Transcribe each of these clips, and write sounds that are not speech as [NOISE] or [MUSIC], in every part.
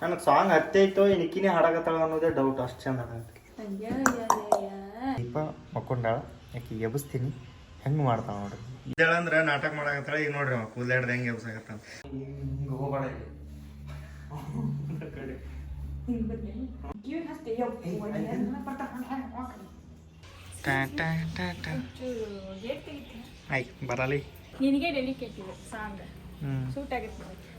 ನನಗೆ ಸಾಂಗ್ ಹತ್ತೈತೋ ನಿಕ್ಕಿನೇ ಹಾಡಕತ್ತಾಳ ಅನ್ನೋದೇ ಡೌಟ್ ಅಷ್ಟು ಚಂದ ದೀಪ ಮಕ್ಕೊಂಡಾಳ ಯಾಕೆ ಎಬ್ಸ್ತೀನಿ ಹೆಂಗೆ ಮಾಡ್ತಾಳ ನೋಡ್ರಿ. ಇದೇಳಂದ್ರೆ ನಾಟಕ ಮಾಡಕತ್ತಾಳ ಈಗ ನೋಡ್ರಿ ಅವ ಕೂದಲಾಡ್ದ ಹೆಂಗೆ ಎಬ್ಸಾಗತ್ತ ಹಿಂಗೆ ಹೋಗ್ಬೇಡ ಆಯ್ತು ಬರಲಿ. ನಿನಗೆ ಡೆಲಿಕೇಟ್ ಇದೆ ಸಾಂಗ್ ಸೂಟ್ ಆಗುತ್ತೆ ಹಾಯ್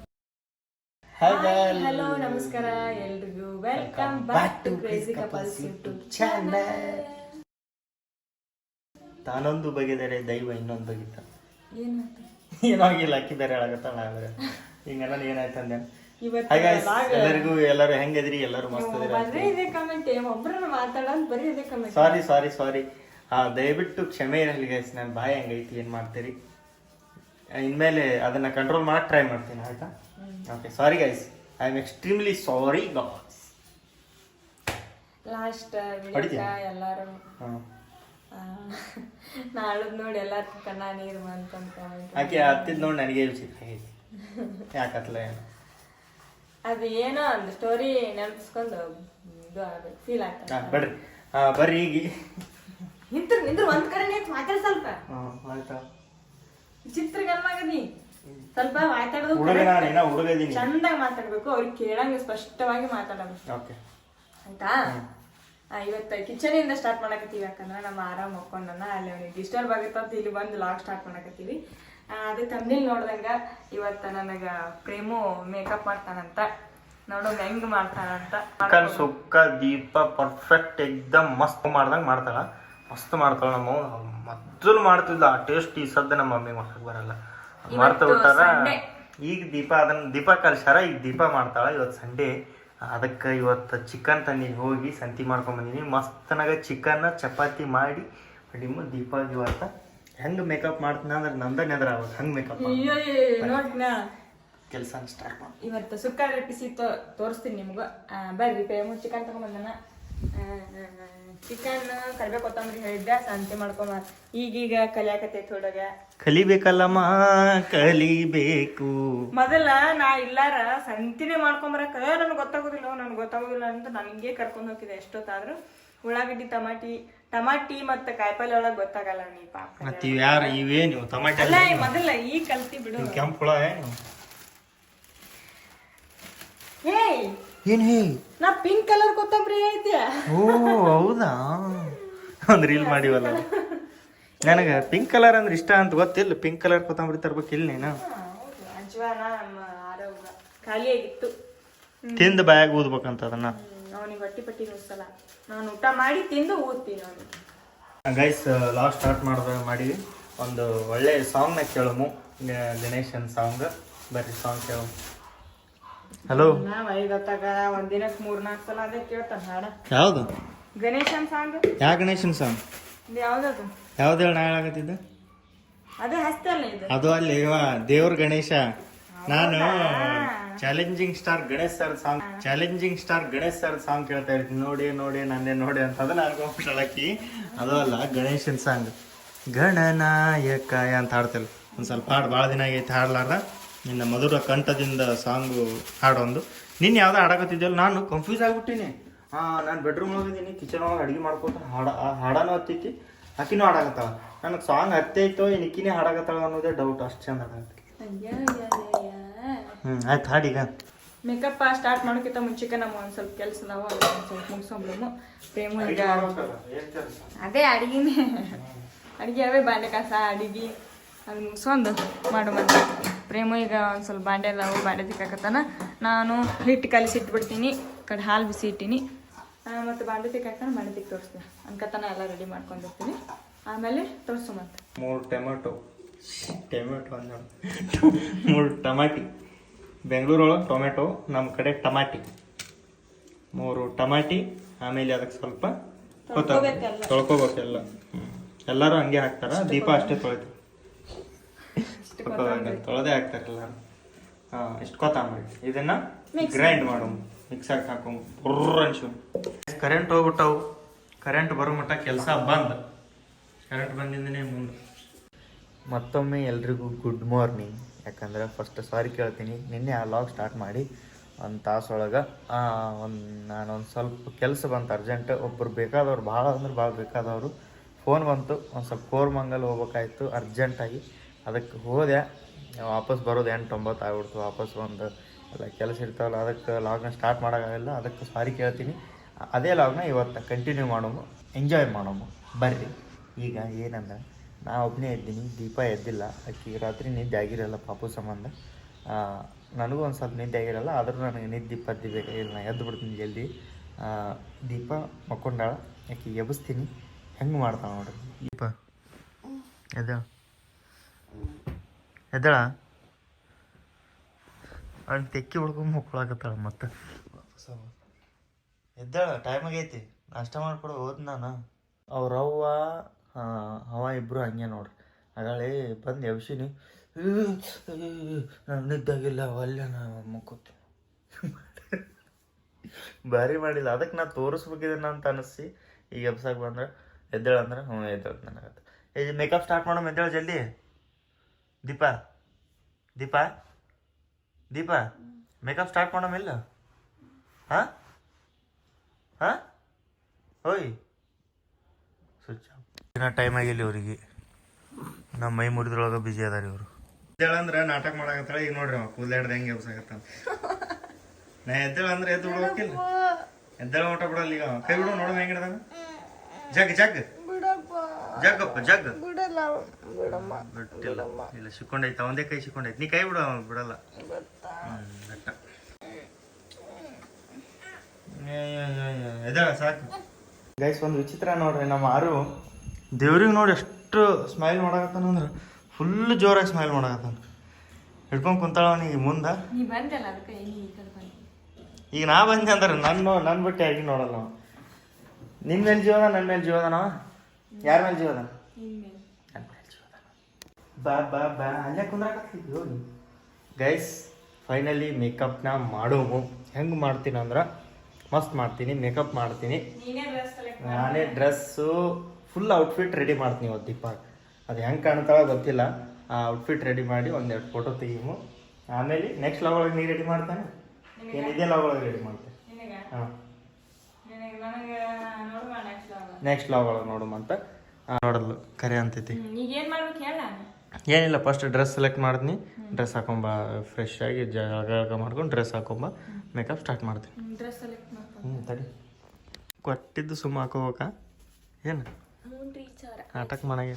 ಹಲೋ ನಮಸ್ಕಾರ ಎಲ್ರಿಗೂ welcome back to crazy couples YouTube channel ತಾನೊಂದು ಬಗೆದರೆ ದೈವ ಇನ್ನೊಂದು ಬಗೆತ. ಏನಾಯ್ತು ಏನಾಗಿಲ್ಲ ಅಕ್ಕಿ ಬೇರೆ ಹೇಳಕತ್ತಾಳ ಬೇರೆ. ಈಗ ನಾನು ಏನಾಯ್ತು ಅಂದೆ? ಇವತ್ತು ಹಾಯ್ guys, ಎಲ್ಲರಿಗೂ ಎಲ್ಲರೂ ಹೆಂಗದ್ರಿ? ಎಲ್ಲರೂ ಮಸ್ತ್ ಬರೀ ಇದೆ ಕಮೆಂಟ್ ಒಬ್ರು ಮಾತಾಡೋದು ಬರೀ ಇದೆ ಕಮೆಂಟ್ ಸಾರಿ ಸಾರಿ ಸಾರಿ ದಯವಿಟ್ಟು ಕ್ಷಮೆ ಇರಲಿ ಗೈಸ್ ನಾನು ಬಾಯಿ ಹೆಂಗೈತಿ ಏನು ಮಾಡ್ತೀರಿ? ಇನ್ಮೇಲೆ ಅದನ್ನ ಕಂಟ್ರೋಲ್ ಮಾಡಿ ಟ್ರೈ ಮಾಡ್ತೀನಿ ಆಯ್ತಾ? Okay sorry guys I am extremely sorry guys last ಹೊಡಿತೀಯ? ಎಲ್ಲಾರು ಹಾಂ. ನಾಳದ್ ನೋಡಿ ಎಲ್ಲಾರ ಕಣ್ಣ ನೀರು ಬಂತಂತ ಆಕೆ ಹತ್ತಿದ್ ನೋಡಿ ನನಗೆ ವಿಚಿತ್ರ ಆಗೈತಿ ಯಾಕತ್ಲ ಏನು? ಅದು ಏನೋ ಒಂದು ಸ್ಟೋರಿ ನೆನಪಿಸ್ಕೊಂಡು ಇದು ಆಗ್ಬೇಕು ಫೀಲ್ ಆಗ್ತದೆ ಆಗ್ತದೆ ಬರ್ರಿ. ಆ, ಬರ್ರಿ ಈಗ ನಿಂತ್ರ ನಿಂದ್ರು ಒಂದ್ ಕಡೆ ನಿಂತ್ ಮಾತಾಡ ಸ್ವಲ್ಪ. ಹಾಂ ಆಯ್ತಾ? ಚಿತ್ರ ಗಲ್ಮಾಗದಿ ಸ್ವಲ್ಪ ಮಾತಾಡೋದು ಹುಡುಗ ನಾನು ಏನೋ ಹುಡುಗ ಇದೀನಿ ಚಂದಾಗಿ ಮಾತಾಡ್ಬೇಕು. ಅವ್ರಿಗೆ ಕೇಳಂಗೆ ಸ್ಪಷ್ಟವಾಗಿ ಮಾತಾಡಬೇಕು ಓಕೆ. ಆಯ್ತಾ? ಆ, ಇವತ್ತು ಕಿಚನ್ ಇಂದ ಸ್ಟಾರ್ಟ್ ಮಾಡಕತ್ತೀವಿ ಯಾಕಂದ್ರೆ ನಮ್ಮ ಆರಾಮ್ ಮಕ್ಕೊಂಡನ ಅಲ್ಲಿ ಅವ್ನಿಗೆ ಡಿಸ್ಟರ್ಬ್ ಆಗುತ್ತೆ ಅಂತ ಇಲ್ಲಿ ಬಂದು ಲಾಗ್ ಸ್ಟಾರ್ಟ್ ಮಾಡಕತ್ತೀವಿ. ಆ, ತಮ್ಮಿಲ್ ತಮ್ನಿಲ್ ನೋಡ್ದಂಗ ಇವತ್ತ ನನಗ ಪ್ರೇಮು ಮೇಕಪ್ ಮಾಡ್ತಾನಂತ. ನೋಡು ಹೆಂಗ್ ಮಾಡ್ತಾನಂತ. ಚಿಕನ್ ಸುಕ್ಕ ದೀಪ ಪರ್ಫೆಕ್ಟ್ ಎಕ್ದಮ್ ಮಸ್ತ್ ಮಾಡ್ದಂಗ ಮಾಡ್ತಾಳ. ಮಸ್ತ್ ಮಾಡ್ತಾಳ ನಮ್ಮ ಮೊದಲು ಮಾಡ್ತಿದ್ಲ ಆ ಟೇಸ್ಟ್ ಈ ಸದ್ದ ನಮ್ಮ ಮಮ್ಮಿ ಮಾಡಕ್ ಬರಲ್ಲ. ಮಾಡ್ತಾ ಬಿಟ್ಟಾರ ಈಗ ದೀಪ ಅದನ್ನ ದೀಪ ಕಲ್ಸಾರ ಈಗ ದೀಪ ಮಾಡ್ತಾಳ ಇವತ್ತು ಸಂಡೇ ಅದಕ್ಕೆ ಇವತ್ತು ಚಿಕನ್ ತಂದಿ ಹೋಗಿ ಸಂತಿ ಮಾಡ್ಕೊಂಡ್ ಬಂದೀನಿ. ಮಸ್ತನಾಗ ಚಿಕನ್ ಚಪಾತಿ ಮಾಡಿ ನಿಮ್ಮ ದೀಪ ಇವತ್ತ ಹೆಂಗ್ ಮೇಕಪ್ ಮಾಡ್ತೀನಿ ಅಂದ್ರೆ ನಂದ ನೆದ್ರ ಅವಾಗ ಹಂಗ್ ಮೇಕಪ್ ಕೆಲಸ ಸ್ಟಾರ್ಟ್ ಮಾಡಿ. ಇವತ್ತು ಸುಕ್ಕ ರೆಪಿಸಿ ತೋರಿಸ್ತೀನಿ ನಿಮ್ಗೆ. ಬರ್ರಿ ಪೇಮು ಚಿಕನ್ ತಗೊಂಬಂದನ ಚಿಕನ್ ಕರಿಬೇವು ಕೊತ್ತಂಬರಿ ಹೇಳಿದ್ದೆ ಸಂತೆ ಮಾಡ್ಕೊಂಬ ಈಗೀಗ ಕಲಿಯಾಕತ್ತೈತಿ ಹುಡುಗ. ಕಲಿಬೇಕಲ್ಲಮ್ಮ ಕಲಿಬೇಕು. ಮೊದಲ ನಾ ಇಲ್ಲಾರ ಸಂತಿನೇ ಮಾಡ್ಕೊಂಬರಕ ನನ್ಗೆ ಗೊತ್ತಾಗೋದಿಲ್ಲ ನನ್ಗೆ ಗೊತ್ತಾಗೋದಿಲ್ಲ ಅಂತ ನನಗೆ ಕರ್ಕೊಂಡು ಹೋಗಿದ್ದೆ ಎಷ್ಟೊತ್ತಾದ್ರೂ. ಉಳ್ಳಾಗಡ್ಡಿ ಟಮಾಟಿ ಟಮಾಟಿ ಮತ್ತೆ ಕಾಯಿಪಲ್ಲೆ ಒಳಗೆ ಗೊತ್ತಾಗಲ್ಲ ನೀ ಪಾಪ. ಮತ್ತ ಇವ್ ಯಾರು ಇವೇನು ಟಮಾಟೆ ಅಲ್ಲ ಈ ಮೊದಲ ಈ ಕಲ್ತಿ ಬಿಡು. ಕೆಂಪು ಹುಳ ಏನು? ಏಯ್ ಏನ್ ಹೇ? ನಾ ಪಿಂಕ್ ಕಲರ್ ಕೊತ್ತಂಬರಿ ಐತಿಯ ಓ ಹೌದಾ? ಒಂದ್ ರೀಲ್ ಮಾಡಿವಲ್ಲ ನನಗೆ ಪಿಂಕ್ ಕಲರ್ ಅಂದ್ರೆ ಇಷ್ಟ ಅಂತ ಗೊತ್ತಿಲ್ಲ. ಪಿಂಕ್ ಕಲರ್ ಕೊತ್ತಂಬರಿ ತರ್ಬೇಕಿಲ್ಲ ನೀನು. ಅಜ್ವಾನ ಆರೋಗ್ಯ ಖಾಲಿಯಾಗಿತ್ತು. ತಿಂದು ಬಾಯಾಗ ಊದ್ಬೇಕಂತ ಅದನ್ನ. ಅವನಿಗೆ ಹೊಟ್ಟಿ ಪಟ್ಟಿ ನುಸ್ಸಲ್ಲ. ನಾನು ಊಟ ಮಾಡಿ ತಿಂದು ಊದ್ತೀನಿ ಅವನು ಗೈಸ್ ಲಾಸ್ಟ್ ಸ್ಟಾರ್ಟ್ ಮಾಡ್ದ ಮಾಡಿವಿ ಒಂದು ಒಳ್ಳೆ ಸಾಂಗ್ನ ಕೇಳಮು. ಗಣೇಶನ್ ಸಾಂಗ್ ಬರ್ರಿ ಸಾಂಗ್ ಕೇಳಮು. ಹಲೋ? ನಾವ್ ಐದತ್ತಾಗ ಒಂದಿನಕ್ಕೆ ಮೂರ್ ನಾಲ್ಕು ಸಲ ಅದೇ ಕೇಳ್ತಾನ ಹಾಡ. ಯಾವ್ದು? ಗಣೇಶನ್ ಸಾಂಗ್ ಯಾವ ಗಣೇಶನ್ ಸಾಂಗ್ ಇದು ಯಾವ್ದದು? ಯಾವ್ದು ಹೇಳಿ ನಾ ಹೇಳಾಕತ್ತಿದ್ದೆ? ಅದೇ ಹಸ್ತಲ್ಲ ಇದು. ಅದು ಅಲ್ಲಿ ಇವ ದೇವ್ರ ಗಣೇಶ. ನಾನು challenging star Ganesh sir song challenging star Ganesh sir song ಕೇಳ್ತಾ ಇರ್ತೀನಿ. ನೋಡಿ ನೋಡಿ ನಂದೇ ನೋಡಿ ಅಂತ ಅದನ್ನ ಅನ್ಕೊಂಡ್ಬಿಟ್ಟಳಕಿ ಅದು ಅಲ್ಲ ಗಣೇಶನ್ ಸಾಂಗ್ ಗಣನಾಯಕ ಅಂತ ಹಾಡ್ತಿಲ್ಲ. ಒಂದು ಸ್ವಲ್ಪ ಹಾಡು ಭಾಳ ದಿನ ಆಗೈತೆ ಹಾಡ್ಲಾರ್ದ. ನಿನ್ನ ಮಧುರ ಕಂಠದಿಂದ ಸಾಂಗು ಹಾಡೊಂದು. ನಿನ್ನ ಯಾವ್ದೋ ಹಾಡಕತ್ತಿದ್ದಲ್ಲ ನಾನು ಕನ್ಫ್ಯೂಸ್ ಆಗ್ಬಿಟ್ಟಿನಿ. ಹಾಂ ನಾನು ಬೆಡ್ರೂಮ್ ಹೋಗಿದ್ದೀನಿ ಕಿಚನ್ ಒಳಗೆ ಅಡುಗೆ ಮಾಡ್ಕೊತ ಹಾಡ ಹಾಡಾನು ಹತ್ತೈತಿ ಆಕಿನೂ ಹಾಡಾಗತ್ತಾಳ ನನಗೆ ಸಾಂಗ್ ಹತ್ತೈತೋ ಇಕ್ಕಿನೇ ಹಾಡಾಗತ್ತಾಳ ಅನ್ನೋದೇ ಡೌಟ್ ಅಷ್ಟು ಚಂದ ಆಗತ್ತೆ ಹ್ಞೂ ಆಯ್ತು ಹಾಡೀಗ ಮೇಕಪ್ ಸ್ಟಾರ್ಟ್ ಮಾಡೋಕ್ಕಿಂತ ಮುಂಚೆಗೆ ನಮ್ಮ ಒಂದು ಸ್ವಲ್ಪ ಕೆಲಸ ನಾವು ಸ್ವಲ್ಪ ಮುಗಿಸ್ಕೊಂಬಿಡೋನು ಪ್ರೇಮ ಈಗ ಅದೇ ಅಡಿಗೆನೇ. ಅಡಿಗೆ ಅವೇ ಬಾಂಡೆ ಕಸ ಅಡಿಗೆ ಅದು ಮುಗಿಸ್ಕೊಂಡು ಮಾಡು ಮತ್ತೆ ಪ್ರೇಮ ಈಗ ಒಂದು ಸ್ವಲ್ಪ ಬಾಂಡೆ ಎಲ್ಲ ಬಾಂಡೆ ತಿಕ್ಕಾಕತ್ತಾನ. ನಾನು ಹಿಟ್ಟು ಕಲಿಸಿ ಇಟ್ಬಿಡ್ತೀನಿ. ಕಡೆ ಹಾಲು ಬಿಸಿ ಇಟ್ಟೀನಿ. ಮತ್ತು ಬಾಂಡೆ ತಿಕ್ಕಾಕ್ತಾನೆ ಬಾಂಡೆ ತಿಕ್ಕ ತೋರಿಸ್ತೀನಿ. ಅನ್ಕತನ ಎಲ್ಲ ರೆಡಿ ಮಾಡ್ಕೊಂಡಿರ್ತೀನಿ ಆಮೇಲೆ ತೋರಿಸು ಮತ್ತೆ. ಮೂರು ಟೊಮೆಟೊ. ಟೊಮೆಟೊ ಅಂದ [LAUGHS] ಮೂರು ಟಮಾಟಿ. ಬೆಂಗಳೂರೊಳಗೆ ಟೊಮೆಟೊ ನಮ್ಮ ಕಡೆ ಟಮಾಟಿ. ಮೂರು ಟಮಾಟಿ ಆಮೇಲೆ ಅದಕ್ಕೆ ಸ್ವಲ್ಪ ತೊಳ್ಕೊಬೇಕೆಲ್ಲ. ಎಲ್ಲರೂ ಹಂಗೆ ಹಾಕ್ತಾರ. ದೀಪ ಅಷ್ಟೇ ತೊಳಿತು ತೊಳೆದೇ ಹಾಕ್ತಾರಲ್ಲ ಹಾಂ ಇಷ್ಟು ಕೊತ್ತಂಬರಿ. ಇದನ್ನು ಗ್ರೈಂಡ್ ಮಾಡು ಮಿಕ್ಸರ್ಗೆ ಹಾಕೋ ಬುರ್ರ ಕರೆಂಟ್ ಹೋಗ್ಬಿಟ್ಟವು. ಕರೆಂಟ್ ಬರೋ ಮಟ್ಟ ಕೆಲಸ ಬಂದ್. ಕರೆಂಟ್ ಬಂದಿಂದನೇ ಮುಂದೆ. ಮತ್ತೊಮ್ಮೆ ಎಲ್ರಿಗೂ ಗುಡ್ ಮಾರ್ನಿಂಗ್ ಯಾಕಂದ್ರೆ ಫಸ್ಟ್ ಸಾರಿ ಕೇಳ್ತೀನಿ. ನಿನ್ನೆ ಆ ಲಾಗ್ ಸ್ಟಾರ್ಟ್ ಮಾಡಿ ಒಂದು ತಾಸೊಳಗೆ ಒಂದು ನಾನೊಂದು ಸ್ವಲ್ಪ ಕೆಲಸ ಬಂತು ಅರ್ಜೆಂಟ್ ಒಬ್ಬರು ಬೇಕಾದವ್ರು ಭಾಳ ಅಂದ್ರೆ ಭಾಳ ಬೇಕಾದವರು. ಫೋನ್ ಬಂತು. ಒಂದು ಸ್ವಲ್ಪ ಕೋರ್ಮಂಗಲ್ ಹೋಗ್ಬೇಕಾಯ್ತು ಅರ್ಜೆಂಟಾಗಿ ಅದಕ್ಕೆ ಹೋದೆ. ವಾಪಸ್ ಬರೋದು ಎಂಟು ಒಂಬತ್ತು ಆಗ್ಬಿಡ್ತು. ವಾಪಸ್ ಒಂದು ಎಲ್ಲ ಕೆಲಸ ಇರ್ತಾವಲ್ಲ, ಅದಕ್ಕೆ ಲಾಗ್ನ ಸ್ಟಾರ್ಟ್ ಮಾಡೋಕ್ಕಾಗಲ್ಲ. ಅದಕ್ಕೆ ಸಾರಿ ಕೇಳ್ತೀನಿ. ಅದೇ ಲಾಗ್ನ ಇವತ್ತು ಕಂಟಿನ್ಯೂ ಮಾಡೋಮು ಎಂಜಾಯ್ ಮಾಡೋಮು ಬರ್ರಿ. ಈಗ ಏನಂದ್ರೆ, ನಾ ಒಬ್ಬನೇ ಇದ್ದೀನಿ, ದೀಪ ಎದ್ದಿಲ್ಲ. ಅಕ್ಕಿ ರಾತ್ರಿ ನಿದ್ದೆ ಆಗಿರಲ್ಲ ಪಾಪು ಸಂಬಂಧ. ನನಗೂ ಒಂದು ಸ್ವಲ್ಪ ನಿದ್ದೆ ಆಗಿರಲ್ಲ, ಆದರೂ ನನಗೆ ನಿದ್ದೆ ಪದ್ದಿ ಬೇಕಾಗಿಲ್ಲ ನಾ ಎದ್ದು ಬಿಡ್ತೀನಿ ಜಲ್ದಿ. ದೀಪ ಮಕ್ಕೊಂಡಾಳ. ಆಕೆ ಎಬ್ಬಿಸ್ತೀನಿ. ಹೆಂಗೆ ಮಾಡ್ತಾಳೆ ನೋಡ್ರಿ. ದೀಪ. ಎದ್ದೇಳ ಎದ್ದೇಳ? ಅವ್ನು ತೆಕ್ಕಿ ಹೊಡ್ಕೊಂಡು ಮಕ್ಕೊಳಕತ್ತಾಳ ಮತ್ತೆ. ಎದ್ದೇಳ ಟೈಮ್ ಆಗೈತಿ. ನಾಷ್ಟ ಮಾಡ್ಕೊಡು ಹೋದ್ ನಾನು. ಅವ್ರ ಅವ್ವ ಅವ ಇಬ್ರು ಹಂಗೆ ನೋಡ್ರಿ. ಹಾಗಾಳೆ ಬಂದು ಎಬ್ಸಿನಿ. ನಾನು ನಿದ್ದಾಗಿಲ್ಲ ಅಲ್ಲೇ ನಾ ಮುಕ್ಕೋತೀನಿ. ಭಾರಿ ಮಾಡಿಲ್ಲ. ಅದಕ್ಕೆ ನಾ ತೋರಿಸ್ಬೇಕಿದ್ದೇನೆ ಅಂತ ಅನಿಸಿ. ಈಗ ಎಬ್ಸಾಗ ಬಂದ್ರೆ ಎದ್ದಾಳ ಅಂದ್ರೆ ಹ್ಞೂ ಎದ್ದೇಳ ನನಗತ್ತೆ ಮೇಕಪ್ ಸ್ಟಾರ್ಟ್ ಮಾಡೋಣ ಎದ್ದೇಳ ಜಲ್ದಿ? ದೀಪ. ದೀಪಾ. ದೀಪಾ. ಮೇಕಪ್ ಸ್ಟಾರ್ಟ್ ಮಾಡೋಮಿಲ್ಲ ಹಾಂ? ಹಾಂ? ಓಯ್ ಸ್ವಿಚ್ ದಿನ ಟೈಮ್ ಆಗಿಲ್ಲ ಇವರಿಗೆ. ನಮ್ಮ ಮೈ ಮುರಿದ್ರೊಳಗೆ ಬಿಜಿ ಅದಾರ ಇವರು. ಎದ್ದೇಳಂದ್ರೆ ನಾಟಕ ಮಾಡಕತ್ತಾಳೆ ಈಗ ನೋಡ್ರಿ ಅವ ಕೂದಲಾಡ್ದ ಹೆಂಗೆ ಎಬ್ಸಾಗತ್ತ ನಾ ಎದ್ದೇಳ ಅಂದ್ರೆ ಎದ್ದು ಬಿಡೋಕಿಲ್ಲ ಎದ್ದೇಳ ಊಟ ಬಿಡಲ್ಲ ಈಗ. ಅವ. ಕೈ ಬಿಡು ನೋಡು ಹೆಂಗೆ ಹಿಡ್ದಾನ. Jug jug. ಜಗ್ಗಪ್ಪ ಜಗ್ ಬಿಟ್ಟಿಲ್ಲ. ಇಲ್ಲ ಸಿಕ್ಕೊಂಡೈತೆ ಒಂದೇ ಕೈ ಸಿಕ್ಕೊಂಡೈತೆ. ನೀ ಕೈ ಬಿಡು ಅವ ಬಿಡಲ್ಲ. ಬೆಟ್ಟ ಸಾಕು. ಗೈಸ್ ಒಂದು ವಿಚಿತ್ರ ನೋಡ್ರಿ ನಮ್ಮ ಆರು. ದೇವ್ರಿಗೆ ನೋಡಿ ಎಷ್ಟು ಸ್ಮೈಲ್ ಮಾಡಕತ್ತಾನ ಅಂದ್ರೆ ಫುಲ್ ಜೋರಾಗಿ ಸ್ಮೈಲ್ ಮಾಡಕತ್ತಾನ. ಹಿಡ್ಕೊಂಡು ಕುಂತಾಳ ಅವನಿಗೆ ಮುಂದೆ. ನೀ ಬಂದಲ್ಲ ಅದಕ್ಕೆ ಈ ಕಡೆ ಬಂದೆ. ಈಗ ನಾ ಬಂದೆ ಅಂದ್ರೆ ನನ್ನ ನನ್ನ ಬಿಟ್ಟು ಯಾರಿಗೆ ನೋಡಲ್ಲ ಅವ ನಿನ್ನ ಮೇಲೆ ಜೀವನ ನನ್ನ ಮೇಲೆ ಜೀವದನವ ಯಾರ ಮೇಲೆ ಜೀವದ? ಹಿಂಗೆ ನನ್ನ ಮೇಲೆ ಜೀವದ. ಬಾ ಬಾ ಬಾ. ಅಲ್ಲೇ ಕುಂದ್ರಾಕತ್ತಿದ್ವಿ ಹೋಗಿ ಗೈಸ್ ಫೈನಲಿ ಮೇಕಪ್ನ ಮಾಡೋವು ಹೆಂಗೆ ಮಾಡ್ತೀನಿ ಅಂದ್ರೆ ಮಸ್ತ್ ಮಾಡ್ತೀನಿ ಮೇಕಪ್ ಮಾಡ್ತೀನಿ. ನೀನೇ ಡ್ರೆಸ್ ಸೆಲೆಕ್ಟ್ ನಾನೇ ಡ್ರೆಸ್ಸು ಫುಲ್ ಔಟ್ಫಿಟ್ ರೆಡಿ ಮಾಡ್ತೀನಿ ಇವತ್ತು ದೀಪ ಅದು ಹೆಂಗೆ ಕಾಣ್ತಾವ ಗೊತ್ತಿಲ್ಲ. ಆ ಔಟ್ಫಿಟ್ ರೆಡಿ ಮಾಡಿ ಒಂದೆರಡು ಫೋಟೋ ತೆಗೀಮು. ಆಮೇಲೆ ನೆಕ್ಸ್ಟ್ ಲಾಗ್ ಒಳಗೆ ನೀ ರೆಡಿ ಮಾಡ್ತಾನೆ? ಏನಿದೆ ಲಾಗ್ ಒಳಗೆ ರೆಡಿ ಮಾಡ್ತೇನೆ ನಿನಗ? ಹಾಂ. ನೆಕ್ಸ್ಟ್ ಲಾಗ್ ಒಳಗೆ ಅಂತ. ನೋಡಲು ಕರೆ ಅಂತೈತಿ. ಈಗ ಏನು ಮಾಡ್ಬೇಕು ಹೇಳ? ಏನಿಲ್ಲ ಫಸ್ಟ್ ಡ್ರೆಸ್ ಸೆಲೆಕ್ಟ್ ಮಾಡ್ತೀನಿ. ಡ್ರೆಸ್ ಹಾಕೊಂಬ ಫ್ರೆಶ್ ಆಗಿ ಜಾಗ ಮಾಡ್ಕೊಂಡು ಡ್ರೆಸ್ ಹಾಕೊಂಬ ಮೇಕಪ್ ಸ್ಟಾರ್ಟ್ ಮಾಡ್ತೀನಿ. ಡ್ರೆಸ್ ಸೆಲೆಕ್ಟ್ ಹ್ಞೂ ತಡಿ. ಕೊಟ್ಟಿದ್ದು ಸುಮ್ಮ ಹಾಕೋಬೇಕ? ಏನು? ಆಟಕ್ಕೆ ಮನೆಗೆ.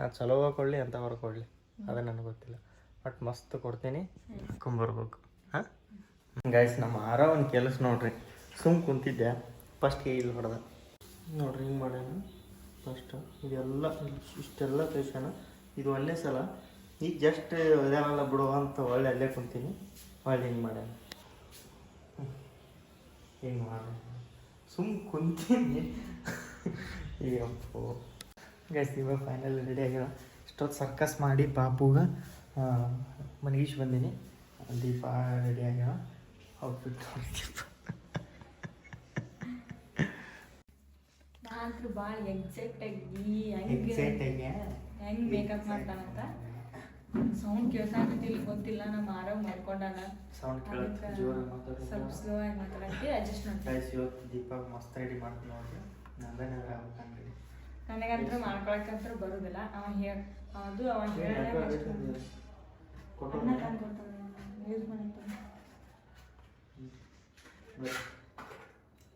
ನಾನು ಚಲೋ ಕೊಡಲಿ ಅಂತ ಹೊರಗೆ ಕೊಡಲಿ. ಅದೇ ನನಗೆ ಗೊತ್ತಿಲ್ಲ. ಬಟ್ ಮಸ್ತ್ ಕೊಡ್ತೀನಿ. ಹಾಕೊಂಬರ್ಬೇಕು. ಹಾಂ? ಗೈಸ್ ನಮ್ಮ ಆರ ಒಂದು ಕೆಲಸ ನೋಡ್ರಿ. ಸುಮ್ ಕುಂತಿದ್ದೆ. ಫಸ್ಟ್ ಇಲ್ಲಿ ಹೊಡೆದ. ನೋಡ್ರಿ, ಹಿಂಗೆ ಮಾಡ್ಯಾನ. ಫಸ್ಟ್ ಇದೆಲ್ಲ, ಇಷ್ಟೆಲ್ಲ ತೋರ್ಸ್ಯಾನ. ಇದು ಒಂದೇ ಸಲ. ಈಗ ಜಸ್ಟ್ ಇದೇನಲ್ಲ ಬಿಡುವ ಅಂತ ಒಳ್ಳೆ ಅಲ್ಲೇ ಕುಂತೀನಿ. ಒಳ್ಳೆ ಹಿಂಗೆ ಮಾಡ್ಯಾನ. ಹಿಂಗೆ ಮಾಡ ಸುಮ್ ಕುಂತೀನಿ. ಈಗ ಗೈಸ್ ಇವಾಗ ಫೈನಲ್ ರೆಡಿ ಆಗಿಲ್ಲ ಇಷ್ಟೊತ್ತು ಸರ್ಕಸ್ ಮಾಡಿ ಪಾಪುಗ ಮನಗೀಶ್ ಬಂದೀನಿ. ದೀಪ ರೆಡಿ ಆಗ್ಯಾವ ಔಟ್ಫಿಟ್ ದೀಪ ನಾನಂತೂ ಭಾಳ ಎಕ್ಸೈಟ್ ಆಗಿ ಹೆಂಗೆ ಎಕ್ಸೈಟ್ ಆಗಿ? ಹೆಂಗ್ ಮೇಕಪ್ ಮಾಡ್ತಾನಂತ ಸೌಂಡ್ ಕೇಳ್ಸಾಕತ್ತಿಲ್ಲ ಗೊತ್ತಿಲ್ಲ ನಮ್ಮ ಆರಾಮ್ ಮಾಡ್ಕೊಂಡಾನ. ಸೌಂಡ್ ಕೇಳುತ್ತೆ. ಮಾತಾಡೋದು ಸ್ವಲ್ಪ ಸ್ಲೋ ಆಗಿ ಮಾತಾಡಕ್ಕೆ ಅಡ್ಜಸ್ಟ್ ಮಾಡ್ತೀನಿ. ಗೈಸ್ ಇವತ್ತು ದೀಪ ಮಸ್ತ್ ರೆಡಿ ಮಾಡ್ತೀನಿ ನನಗೆ ಆಗ್ಬೇಕಂದ್ರೆ ನನಗಂತೂ ಮಾಡ್ಕೊಳಕ್ಕಂತೂ ಬರುದಿಲ್ಲ. ಅವ ಹೇಳ ಅದು ಅವ ಯೂಸ್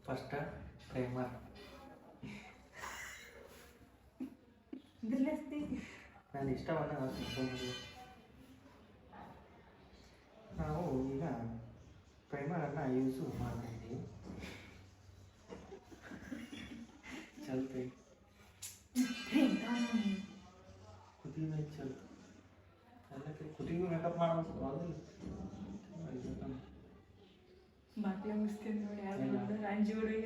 ಫಸ್ಟ್ ಪ್ರೈಮರ್ ಇದ್ರಲ್ಲೇ ನಾನು ಇಷ್ಟವನ್ನು ತಿಳ್ಕೊಂಡು ನಾವು ಈಗ ಪ್ರೈಮರನ್ನು ಯೂಸು ಮಾಡ್ತಾ ಇದ್ದೀವಿ ಚಲ್ತೆ. ಕುದಿ ಮೇಲೆ ಚಲ್ ಅದಕ್ಕೆ ಕುದಿಗೂ ಮೇಕಪ್ ಮಾಡೋದು ಬಾಟ್ಲಿ ಮುಗಿಸ್ತೀನಿ ನೋಡಿ ಯಾರು ಅಂಜಿ ಹುಡುಗಿ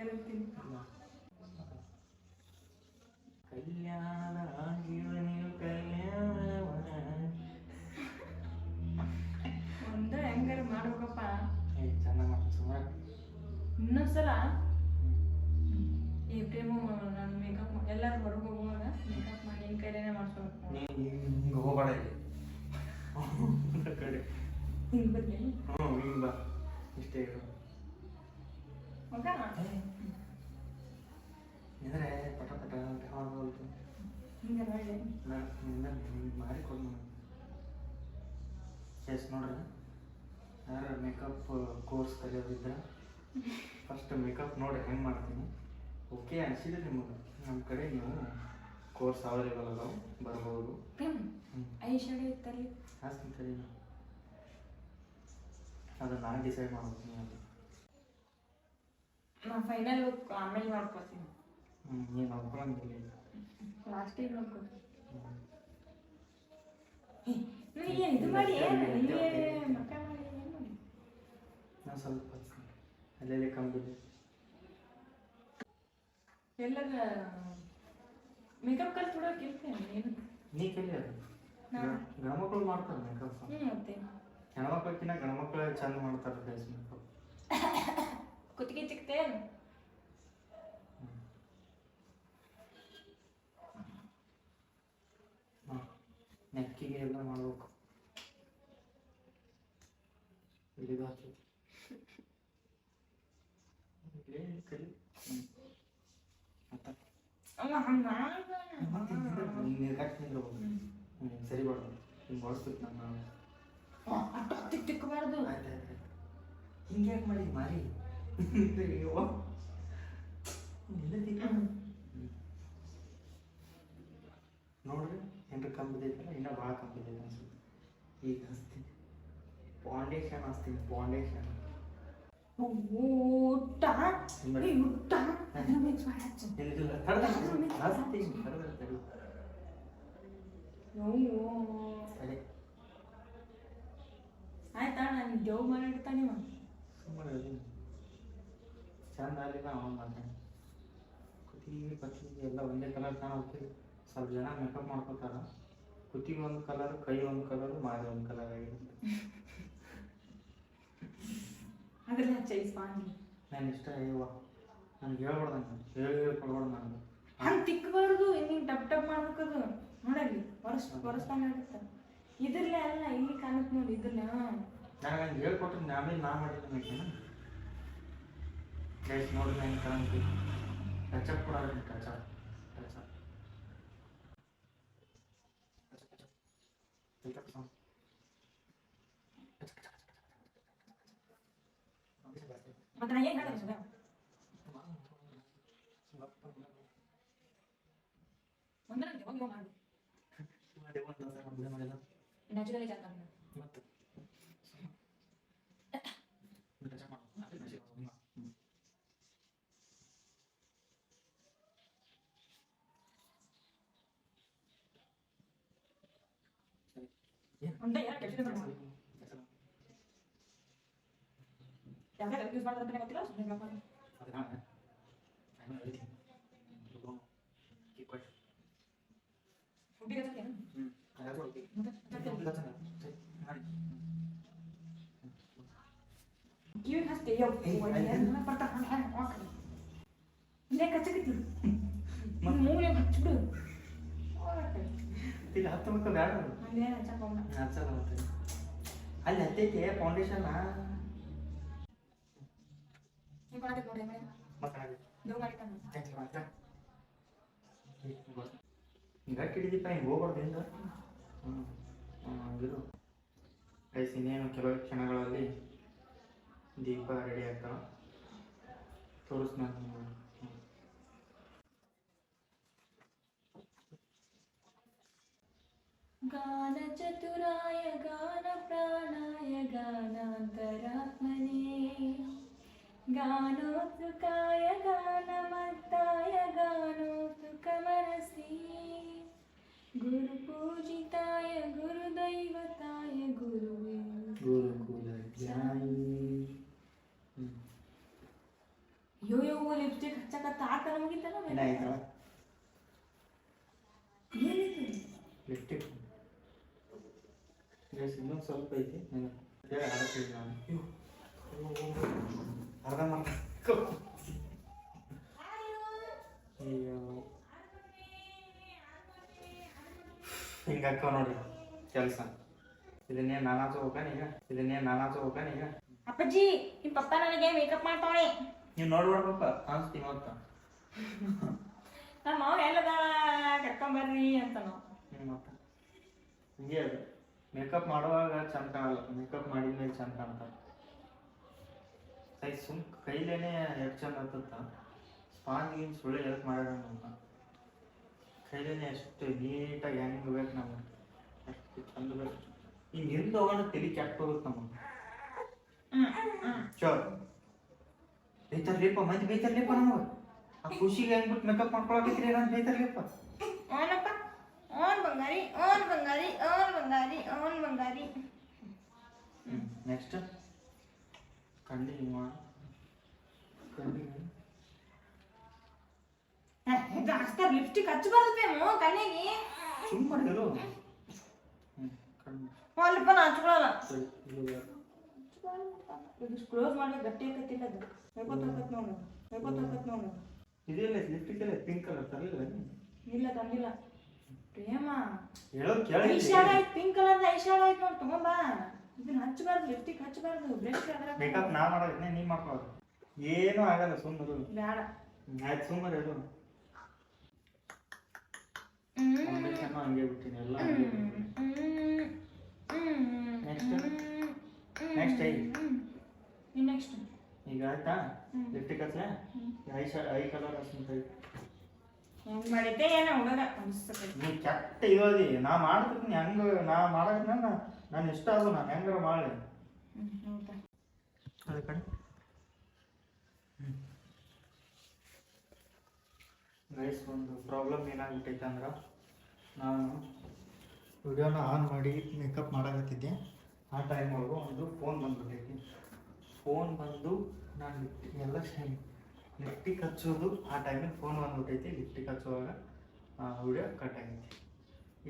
ಒಂದ ಹೆಂಗಾರ ಮಾಡ್ಬೇಕಪ್ಪ? ಇನ್ನೊಂದ್ಸಲ ಈ ಪ್ರೇಮು ನಾನು ಮೇಕಪ್ ಎಲ್ಲರೂ ಹೊರಗೆ ಹೋಗುವಾಗ ಮೇಕಪ್ ಮಾಡಿ ನಿನ್ನ ಕೈಲೇನೆ ನೀ ನೀವು ಹಿಂಗೆ ಹೋಗಬೇಡ ಹಿಂಗೆ ಬರ್ಲಿ. ಹ್ಞೂ ಹಿಂಗೆ ಬಾ. ಇಷ್ಟೇ ಇಡು ಹಿಂಗೆ ನೋಡಿ ಮಾಡಿ ಕೊಡು ಎಸ್ ನೋಡ್ರಿ. ಯಾರು ಮೇಕಪ್ ಕೋರ್ಸ್ ಕಲಿಯೋದಿದ್ರೆ ಫಸ್ಟ್ ಮೇಕಪ್ ನೋಡಿ ಹೆಂಗೆ ಮಾಡ್ತೀನಿ. ಓಕೆ ಅನಿಸಿದ್ರೆ ನಿಮಗೆ. ನಮ್ಮ ಕಡೆ ನೀವು ಕೋರ್ಸ್ ಅವೈಲೇಬಲ್ ಅದಾವೆ ಬರ್ಬೋದು. ಐ ಶಾಡೆ ಇತ್ತಲ್ಲಿ. ಹಾಸ್ತೀನಿ ಸರಿ ಅದು ನಾನು ಡಿಸೈಡ್ ಮಾಡ್ತೀನಿ ಅದು ನಾ ಫೈನಲ್ ಆಮೇಲೆ ನೋಡ್ಕೊತೀನಿ. ಹ್ಞೂ ನೀನು ನೋಡ್ಕೊಳಂಗಿಲ್ಲ ಲಾಸ್ಟಿಗೆ ಹ್ಮ್. ನನಗೆ ಇದು ಮಾಡಿ ಏನು ಇಲ್ಲೇ ಮಕ್ಕ ಮಾಡಿ ಏನು ನಾನು ಸ್ವಲ್ಪ ಅಲ್ಲೆಲ್ಲಿ ಕಂಬಿದೆ. ಎಲ್ಲರ ಮೇಕಪ್ ಕಲ್ತು ಬಿಡೋಕೆ ಇರ್ತೇನೆ ಏನು ನೀ ಕಲಿ ಅದು. ನಾನು. ಗಣಮಕ್ಳು ಮಾಡ್ತಾರೆ ಮೇಕಪ್ ಹ್ಞೂ ಮತ್ತೆ? ಹೆಣ್ಮಕ್ಳಕ್ಕಿಂತ ಗಣಮಕ್ಳು ಚಂದ ಮಾಡ್ತಾರೆ ಫೇಸ್ ಮೇಕಪ್ ಕುತ್ತಿಗೆ ಚಿಕ್ತೇನು ಹಾಂ ನೆಕ್ಕಿಗೆ ಎಲ್ಲ ಮಾಡ್ಬೇಕು ಇಲ್ಲಿದು ಹಾಕಿ ಇಲ್ಲೇ ಕಲಿ ಹ್ಮ್. ಮತ್ತೆ ಅಮ್ಮ ಹಂಗೆ ಮಾಡ್ಬೇಡ. ನೀನು ಎಲ್ಲ ನಿಂದ್ರಬಹುದು ಹ್ಞೂ ಸರಿ ಬೇಡ. ಹಿಂಗೆ ಬಳಸ್ಬೇಕು ನಾನು ತಿಕ್ಕಬಾರ್ದು ಆಯ್ತು ಆಯ್ತು ಹಿಂಗೆ ಯಾಕೆ ಮಾಡಿ ಮಾರಿ? ಇಲ್ಲ ತಿಕ್ಕ ನೋಡ್ರಿ. ಹೆಂಡ್ರ ಕಂಬಿದೈತಲ್ಲ ಇನ್ನೂ ಭಾಳ ಕಂಬಿದೈತೆ ಅನ್ಸುತ್ತೆ ಈಗ ಹಚ್ತೀನಿ. ಫೌಂಡೇಶನ್ ಹಚ್ತೀನಿ ಫೌಂಡೇಶನ್ ಊಟ? ಊಟ? ಆಯ್ತಾ ನಾನು ಜೋಗ್ ಮಾಡಿ ಇಡ್ತಾನೆ. ಸುಮ್ಮನೆ ಚಂದ ಆಗಲಿಲ್ಲ ಅವನು ಮಾಡ್ತಾನೆ ಪತ್ತಿಗೆ ಎಲ್ಲ ಒಂದೇ ಕಲರ್ ಕಾಣೋಕೆ. ಸ್ವಲ್ಪ ಜನ ಮೇಕಪ್ ಮಾಡ್ಕೋತಾರ. ಕುತ್ತಿಗೆ ಒಂದು ಕಲರ್ ಕೈ ಒಂದು ಕಲರ್ ಮಾರಿ ಒಂದು ಕಲರ್ ಆಗಿರುತ್ತೆ. ಅದಕ್ಕೆ ಹಚ್ಚ ಈ ಸ್ಪಾಂಜ್ ನಾನು ಇಷ್ಟ ಅಯ್ಯವ್ವ. ನನಗೆ ಹೇಳ್ಬಾರ್ದು ನಾನು ಹೇಳಿ ಹೇಳ್ಕೊಡ್ಬಾರ್ದು ನನಗೆ. ಹಂಗೆ ತಿಕ್ಕಬಾರ್ದು ಹಿಂಗೆ ಟಪ್ ಟಪ್ ಮಾಡ್ಬೇಕದು ನೋಡಲ್ಲಿ ವರ್ಷ ವರ್ಷದಂಗೆ ಆಗುತ್ತೆ. ಇದ್ರಲ್ಲೇ ಅಲ್ಲ ಇಲ್ಲಿ ಕಾಣುತ್ತೆ ನೋಡಿ ಇದ್ರಲ್ಲೇ ನಾನು ಹಂಗೆ ಹೇಳ್ಕೊಟ್ರೆ ಆಮೇಲೆ ನಾ ಮಾಡಿದ್ದೀನಿ ಮೇಕೇನ ಗೈಸ್ ನೋಡಿ ನಂಗೆ ಟಚ್ ಅಪ್ ಕೂಡ ಟಚ್ ಟಚಪ್ ಮತ್ತೆ ನಾ ಏನು ಹೇಳಿದೆ ಸದ ಒಂದರಂತೆ ಹೋಗಿ ಮಾಡು ನ್ಯಾಚುರಲಿ ಚಂದ ಮತ್ತೆ ಒಂದೇ ಯಾರು ಕೆಲಸ ಮಾಡಿ ಯಾವ್ದು ಯೂಸ್ ಮಾಡ್ತಾರೆ ಗೊತ್ತಿಲ್ಲ ಸುಮ್ಮನೆ You have to be your ಮಕ್ಕಳು ಬೇಡ ಮತ್ತೆ. ಅಲ್ಲಿ ಹತ್ತೈತಿ ಫೌಂಡೇಶನ್ ಗಟ್ಟಿ ಹಿಡಿದಿಪ್ಪ ಹಿಂಗೆ ಹೋಗ್ಬಾರ್ದು ಹಿಂದೆ ಹ್ಞೂ ಹಂಗಿರು. ಗೈಸ್ ಇನ್ನೇನು ಕೆಲವು ಕ್ಷಣಗಳಲ್ಲಿ ದೀಪ ರೆಡಿ ಆಗ್ತಾವ. ತೋರಿಸ್ ನಾನು गानचतुराय गानप्राणाय गानान्तरात्मने गानोत्सुकाय गानमत्ताय गानोत्सुकमनसि गुरुपूजिताय गुरुदैवताय गुरुवे ಗುರುಕುಲ ಜ್ಞಾನಿ ಹ್ಞೂ ಯೋ ಯೋ ಲಿಪ್ಸ್ಟಿಕ್ ಹಚ್ಚಕತ್ತ ಆತ ನಮಗಿತ್ತಲ್ಲ ಏನಾಯ್ತವ ಏನಿತ್ತು ಲಿಫ್ಟಿಕ್ ಇನ್ನೊಂದು ಸ್ವಲ್ಪ ಐತಿ. ನಾನು ಆಡ್ತೀನಿ ನಾನು. ಅರ್ಧ ಮಾರ್ಕ. ಅಯ್ಯೋ. ಹಿಂಗೆ ಅಕ್ಕ ನೋಡ್ರಿ ಕೆಲಸ. ಇದನ್ನೇ ನಾನಾ ಹಚ್ಕೋಬೇಕನ ಈಗ ಇದನ್ನೇ ನಾನು ಹಚ್ಕೋಬೇಕನ ಈಗ ಅಪ್ಪಾಜಿ ನಿಮ್ಮ ಪಪ್ಪ ನನಗೆ ಮೇಕಪ್ ಮಾಡ್ತಾವಳೆ ನೀವು ನೋಡ್ಬೇಡಪ್ಪ ಕಾಣಿಸ್ತೀವಿ ಮತ್ತ. ನಮ್ಮ ಮಾವ ಎಲ್ಲದ ಕರ್ಕೊಂಬರ್ರಿ ಅಂತ ನಾವು. ಹಿಂಗೆ ಅದು. ಮೇಕಪ್ ಮಾಡುವಾಗ ಚಂದ ಕಾಣಲ್ಲ ಮೇಕಪ್ ಮಾಡಿದ್ಮೇಲೆ ಚಂದ ಕಾಣ್ತಾರೆ ಕೈ ಸುಮ್ ಕೈಲೇನೆ ಎಷ್ಟು ಚಂದ ಆಗ್ತದ ಸ್ಪಾಂಜ್ ಗೀನ್ ಸುಳ್ಳು ಎಲ್ಪ್ ಮಾಡ್ಯಾರ ನಮ್ಮ ಕೈಲೇನೆ ಎಷ್ಟು ನೀಟಾಗಿ ಹೆಂಗೆ ಬೇಕು ನಮಗೆ. ಎಷ್ಟು ಚಂದ ಬೇಕು. ಈಗ ಹಿಂದೆ ಹೋಗೋಣ ತಲೆ ಕೆಟ್ಟ ಹೋಗುತ್ತೆ ನಮಗೆ. ಚೋ ಬೈತಾರ್ಲಿಪ್ಪ ಮಂದಿ ಬೈತಾರ್ಲಿಪ್ಪ ನಮಗೆ. ಆ ಖುಷಿಗೆ ಹೆಂಗ್ಬಿಟ್ಟು ಮೇಕಪ್ ಮಾಡ್ಕೊಳಕತ್ತೀರಿ ನಾನು ಬೈತಾರ್ಲಿಪ್ಪ ಬಂಗಾರಿ ಓನ್ ಬಂಗಾರಿ ಓನ್ ಬಂಗಾರಿ ಓನ್ ಬಂಗಾರಿ. ನೆಕ್ಸ್ಟ್ ಕಂಡಿನ್ಯೂ ಮಾಡಿ ಕಂಡಿನ್ಯೂ ಜಾಸ್ತಿ ಲಿಪ್ಸ್ಟಿಕ್ ಹಚ್ಚಬಾರ್ದೇನು ಕಣ್ಣಿಗೆ ಸುಮ್ಮನೆ ಅಲ್ಲಪ್ಪ ನಾ ಸರಿ ಇದು. ಇದು ಕ್ಲೋಸ್ ಮಾಡಿ ಗಟ್ಟಿ ಆಕತ್ತಿಲ್ಲ ಅದು? ಹೇಳ್ಕೊತಾಕತ್ ನೋಡು ಹೇಳ್ಕೊತಾಕತ್ ನೋಡು. ಇದೆಲ್ಲ ಲಿಪ್ಸ್ಟಿಕ್ ಎಲ್ಲ ಪಿಂಕ್ ಕಲರ್ ತರಲಿಲ್ಲ ಇಲ್ಲ ತಂದಿಲ್ಲ. ಪ್ರೇಮ. ಹೇಳೋದು ಕೇಳಿ ಶಾಡ್ ಆಯ್ತು ಪಿಂಕ್ ಕಲರ್ ಐ ಶಾಡ್ ಆಯ್ತು ನೋಡಿ ತಗೊಂಬಾ ಇದನ್ನ ಹಚ್ಚಬಾರ್ದು ಲಿಪ್ಟಿಕ್ ಹಚ್ಚಬಾರ್ದು ಬ್ರಷ್ ಅದ್ರ ಮೇಕಪ್ ನಾ ಮಾಡೋದನ್ನೇ ನೀ ಮಾಡ್ಕೊಳ್ಳೋದು ಏನೂ ಆಗಲ್ಲ ಸುಮ್ಮನೆ ಬೇಡ. ಆಯ್ತು ಸುಮ್ಮನೆ ಹ್ಮ್. ಫೌಂಡೇಶನ್ ಹಂಗೆ ಬಿಟ್ಟಿನಿ ಎಲ್ಲ ನೆಕ್ಸ್ಟ್. Next? ಐ. ನೆಕ್ಸ್ಟ್ ಈಗ ಆಯ್ತಾ? ಲಿಪ್ಟಿಕ್ ಹಚ್ಚಲ ಐ ಐ ಕಲರ್ ಹಚ್ಚಂತ ಹೆಂಗ್ ಮಾಡಿದ್ದೆ ಏನ ಹುಡುಗ ಅನ್ಸ್ತದೆ ನೀ ಕೆಟ್ಟ ಇರೋದಿ. ನಾ ಮಾಡ್ತೀನಿ ಹೆಂಗ ನಾ ಮಾಡಕ್ ನಾನು ಇಷ್ಟ ಅದು ನಾನು ಹೆಂಗಾರ ಮಾಡಿ ಹ್ಮ್ ಹೌದಾ? ಅದ ಕಡೆ ಗೈಸ್ ಒಂದು ಪ್ರಾಬ್ಲಮ್ ಏನಾಗ್ಬಿಟ್ಟೈತೆ ಅಂದ್ರೆ ನಾನು ವಿಡಿಯೋನ ಆನ್ ಮಾಡಿ ಮೇಕಪ್ ಮಾಡಕತ್ತಿದ್ದೆ. ಆ ಟೈಮ್ ಒಳಗೂ ಒಂದು ಫೋನ್ ಬಂದ್ಬಿಟ್ಟೈತಿ. ಫೋನ್ ಬಂದು ನಾನು ಎಲ್ಲ ಎಲ್ಲ ಲಿಪ್ಟಿಕ್ ಹಚ್ಚೋದು ಆ ಟೈಮಿಗೆ ಫೋನ್ ಬಂದ್ಬಿಟ್ಟೈತಿ. ಲಿಫ್ಟಿಗೆ ಹಚ್ಚುವಾಗ ವಿಡಿಯೋ ಕಟ್ ಆಗೈತಿ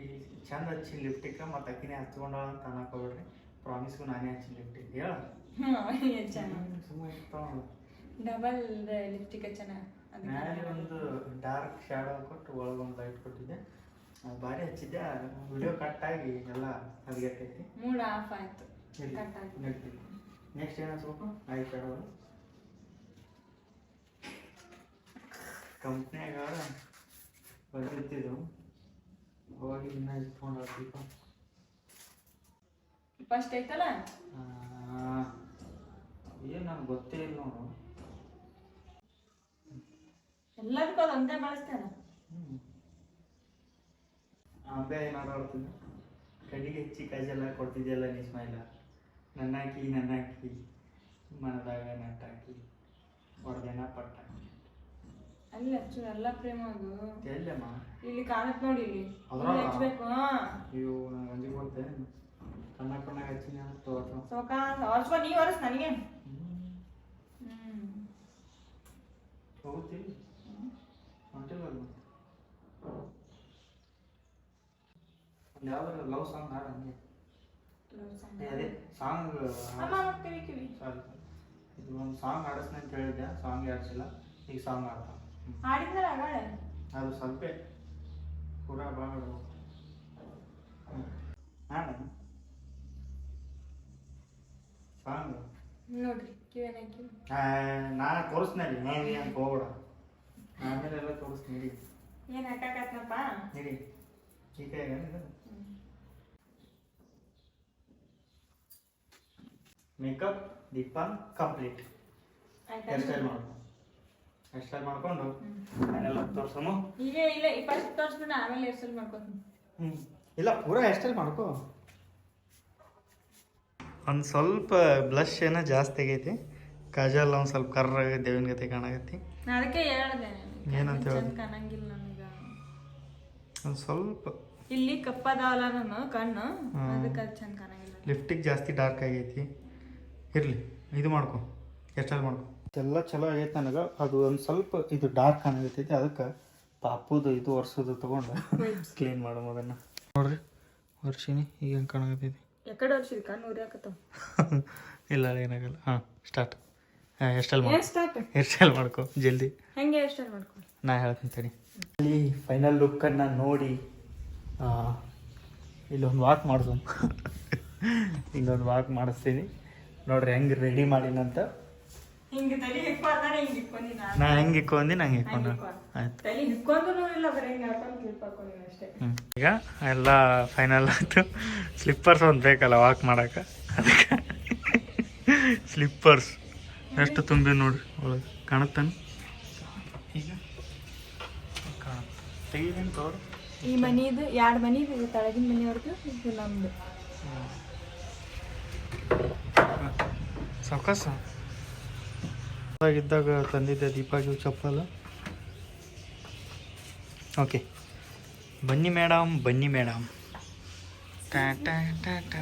ಈ ಚಂದ ಹಚ್ಚಿ ಲಿಫ್ಟಿಗೆ ಮತ್ತು ಅಕ್ಕಿನೇ ಹಚ್ಕೊಂಡಾಳ ಅಂತ ಅನ್ನಕೋಬೇಡ್ರಿ ಪ್ರಾಮಿಸ್ಗೂ ನಾನೇ ಹಚ್ಚಿ ಲಿಪ್ಟಿಕ್ ಹೇಳ. ಸುಮ್ಮನೆ ಡಬಲ್ ಚೆನ್ನಾಗಿ ಒಂದು ಡಾರ್ಕ್ ಶ್ಯಾಡೋ ಕೊಟ್ಟು ಒಳಗೊಂದು ಲೈಟ್ ಕೊಟ್ಟಿದ್ದೆ. ಬಾರಿ ಭಾರಿ ಹಚ್ಚಿದ್ದೆ. ವಿಡಿಯೋ ಕಟ್ ಆಗಿ ಎಲ್ಲ ಹದಗೆಟ್ಟೈತಿ. ಮೂಡ್ ಆಫ್ ಆಯ್ತು. ಕಟ್ ಆಯ್ತು. ನೆಕ್ಸ್ಟ್ ಏನು ಹಚ್ಬೇಕು? ಐ ಶಾಡೋ ಕಂಪ್ನಿಯಾಗ ಬಂದಿರ್ತಿದ್ದು ಅವಾಗ ಇನ್ನ ಇಟ್ಕೊಂಡು ಹಾಕ್ಬೇಕು ಫಸ್ಟ್ ಐತಲ್ಲ ಏನು ನಮ್ಗೆ ಗೊತ್ತೇ ಇಲ್ಲ ನೋಡು ಎಲ್ಲದಕ್ಕೂ ಅದು ಒಂದೇ ಬಳಸ್ತೇನೆ. ಅಂಬೆ ಏನಾರು ಆಡ್ತಿದ್ದ ಕಡಿಗೆ ಹೆಚ್ಚಿ ಕಾಜೆಲ್ಲ ಕೊಡ್ತಿದ್ಯಲ್ಲ ನೀ ಸ್ಮೈಲ ನನ್ನಾಕಿ ನನ್ನಾಕಿ ಮನದಾಗ ನಟ್ಟಾಕಿ ಹೊಡೆದೇನ ಪಟ್ಟ ಅಲ್ಲಿ ಅಷ್ಟು ಎಲ್ಲ ಪ್ರೇಮ ಅದು. ಎಲ್ಲಮ್ಮ ಇಲ್ಲಿ ಕಾಣತ್ ನೋಡಿ ಇಲ್ಲಿ. ಅದ್ರಾಗ? ಅಯ್ಯೋ ಹಚ್ಬೇಕು ನಂಗೆ ಅಂಜಿಗೆ ಕೊಡ್ತೇನೆ ಕಣ್ಣ ಕಣ್ಣಾಗ ಹಚ್ಚಿ ಅಂತ ತೋರ್ಸ ಸೋಕ ಒರ್ಸ್ಕೊ ನೀ ಒರ್ಸ್ ನನಗೆ. ಹ್ಮ್. ಹೋಗುತ್ತೀವಿ ಹೊಂಟಿಲ್ಲ ಒಂದು ಯಾವ್ದಾರ ಲವ್ ಸಾಂಗ್ ಹಾಡು ಹಂಗೆ? ಏ, ಅದೇ ಸಾಂಗ್ ಅಮ್ಮ ಕಿವಿ ಕಿವಿ ಸಾರಿ ಇದು ಒಂದು ಸಾಂಗ್ ಆಡಿಸ್ನ ಅಂತ ಹೇಳಿದ್ದೆ ಸಾಂಗ್ ಆಡಿಸಿಲ್ಲ ಈಗ ಸಾಂಗ್ ಆಡ್ತಾ ಹಾಡಿದ್ನಲ್ಲ ಆಗಾಳೆ ಅದು ಸ್ವಲ್ಪ ಪೂರಾ ಭಾಳ ಹಾಡ ಸಾಂಗ್? ನೋಡ್ರಿ ಕಿವಿನ ಕಿವಿ ನಾ ತೋರಿಸ್ನಲ್ಲಿ ನೀನು ಅಂತ ಹೋಗ್ಬೇಡ. ಆಮೇಲೆ ಎಲ್ಲ ತೋರಿಸ್ತೀನಿ ಇಡಿ. ಏನ್ ಹಾಕಾಕತ್ನಪ್ಪ ಇಡಿ. ಈ ಕೈಯಾಗ ಇದು makeup Deepa complete hairstyle ಮಾಡ್ಕೊ ಹೇರ್ ಸ್ಟೈಲ್ ಮಾಡ್ಕೊಂಡು ಮನೆಲ್ಲ ತೋರ್ಸಮ್ಮ ಈಗ ಇಲ್ಲ ಈ ಫಸ್ಟ್ ತೋರಿಸ್ಬಿಡ ಆಮೇಲೆ ಹೆಸರು ಮಾಡ್ಕೊತೀನಿ. ಹ್ಮ್. ಇಲ್ಲ ಪೂರ ಹೇರ್ ಸ್ಟೈಲ್ ಮಾಡ್ಕೋ. ಒಂದು ಸ್ವಲ್ಪ ಬ್ಲಷ್ ಏನೋ ಜಾಸ್ತಿ ಆಗೈತಿ. ಕಾಜಲ್ ಒಂದು ಸ್ವಲ್ಪ ಕರ್ರ ದೇವಿನ ಗತಿ ಕಾಣಾಗತ್ತಿ ಅದಕ್ಕೆ ಹೇಳ್ದೆ ಏನಂತ ಹೇಳಿ ಚಂದ ಕಾಣಂಗಿಲ್ಲ ನನಗೆ. ಒಂದು ಸ್ವಲ್ಪ. ಇಲ್ಲಿ ಕಪ್ಪದಾವಲ್ಲ ನಾನು ಕಣ್ಣು. ಅದಕ್ಕೆ ಅದು ಚಂದ ಕಾಣಂಗಿಲ್ಲ. ಲಿಫ್ಟಿಗೆ ಜಾಸ್ತಿ ಡಾರ್ಕ್ ಆಗೈತಿ. ಇರಲಿ ಇದು ಮಾಡ್ಕೊ. ಎಷ್ಟಲ್ಲಿ ಮಾಡ್ಕೊ. ಎಲ್ಲ ಚಲೋ ಆಗೈತೆ ನನಗೆ. ಅದು ಒಂದು ಸ್ವಲ್ಪ ಇದು ಡಾರ್ಕ್ ಕಾಣಾಗತ್ತೈತಿ ಅದಕ್ಕೆ ಪಾಪುದು ಇದು ಒರ್ಸೋದು ತೊಗೊಂಡು ಕ್ಲೀನ್ ಮಾಡೋ ಅದನ್ನು. ನೋಡ್ರಿ ವರ್ಷಿನಿ ಈಗ ಹೆಂಗೆ ಕಾಣಾಗತ್ತೈತಿ ಎಕಡೆ ವರ್ಷದ ಕಣ್ಣು ಉರಿಯಾಕತ್ತಾವ [LAUGHS] ಇಲ್ಲ ಏನಾಗಲ್ಲ. ಹಾಂ ಸ್ಟಾರ್ಟ್ ಹಾಂ ಹೇರ್ ಮಾಡಿ. ಸ್ಟಾರ್ಟ್ ಹೇರ್ ಸ್ಟೈಲ್ ಮಾಡ್ಕೊ ಜಲ್ದಿ. ಹೆಂಗೆ ಎಷ್ಟು ಮಾಡ್ಕೊ? ನಾ ಹೇಳ್ತೀನಿ ತಡಿ. ಅಲ್ಲಿ ಫೈನಲ್ ಲುಕ್ಕನ್ನು ನೋಡಿ ಇಲ್ಲೊಂದು ವಾಕ್ ಮಾಡಿಸು ಇಲ್ಲೊಂದು ವಾಕ್ ಮಾಡಿಸ್ತೀನಿ. ನೋಡ್ರಿ ಹೆಂಗೆ ರೆಡಿ ಮಾಡಿನಂತ. ಹಿಂಗೆ ತಲೆ ಹಿಂಗೆ ನಾ ಹೆಂಗೆ ಇಕ್ಕೊಂಡಿ ನಂಗೆ ಇಕ್ಕೊಂಡ. ಆಯ್ತು. ತಲೆ ಹಿಕ್ಕೊಂಡ್ರು ಇಲ್ಲ ಬರೀ ಹಿಂಗೆ ಹಾಕೊಂಡು ಕ್ಲಿಪ್ ಹಾಕೊಂಡಿನಿ ಅಷ್ಟೇ. ಈಗ ಎಲ್ಲ ಫೈನಲ್ ಆಯ್ತು. ಸ್ಲಿಪ್ಪರ್ಸ್ ಒಂದು ಬೇಕಲ್ಲ ವಾಕ್ ಮಾಡಕ್ಕೆ? ಅದಕ್ಕೆ. ಸ್ಲಿಪ್ಪರ್ಸ್ ಎಷ್ಟು ತುಂಬಿ ನೋಡಿ ಒಳಗೆ. ಕಾಣುತ್ತಾನೆ? ಈಗ? ತೆಗಿದೀನಿ ತೋರು? ಈ ಮನಿದು ಎರಡು ಮನಿದು ಇದು ತಳಗಿನ ಮನೆಯವ್ರದ್ದು ಇದು ಸಾವಕಾಸ? ಇದ್ದಾಗ ತಂದಿದ್ದೆ ದೀಪಾಗಿ ಚಪ್ಪಲ. ಓಕೆ. ಬನ್ನಿ ಮೇಡಮ್ ಬನ್ನಿ ಮೇಡಮ್. ಟಾ ಟಾ ಟಾ ಟಾ.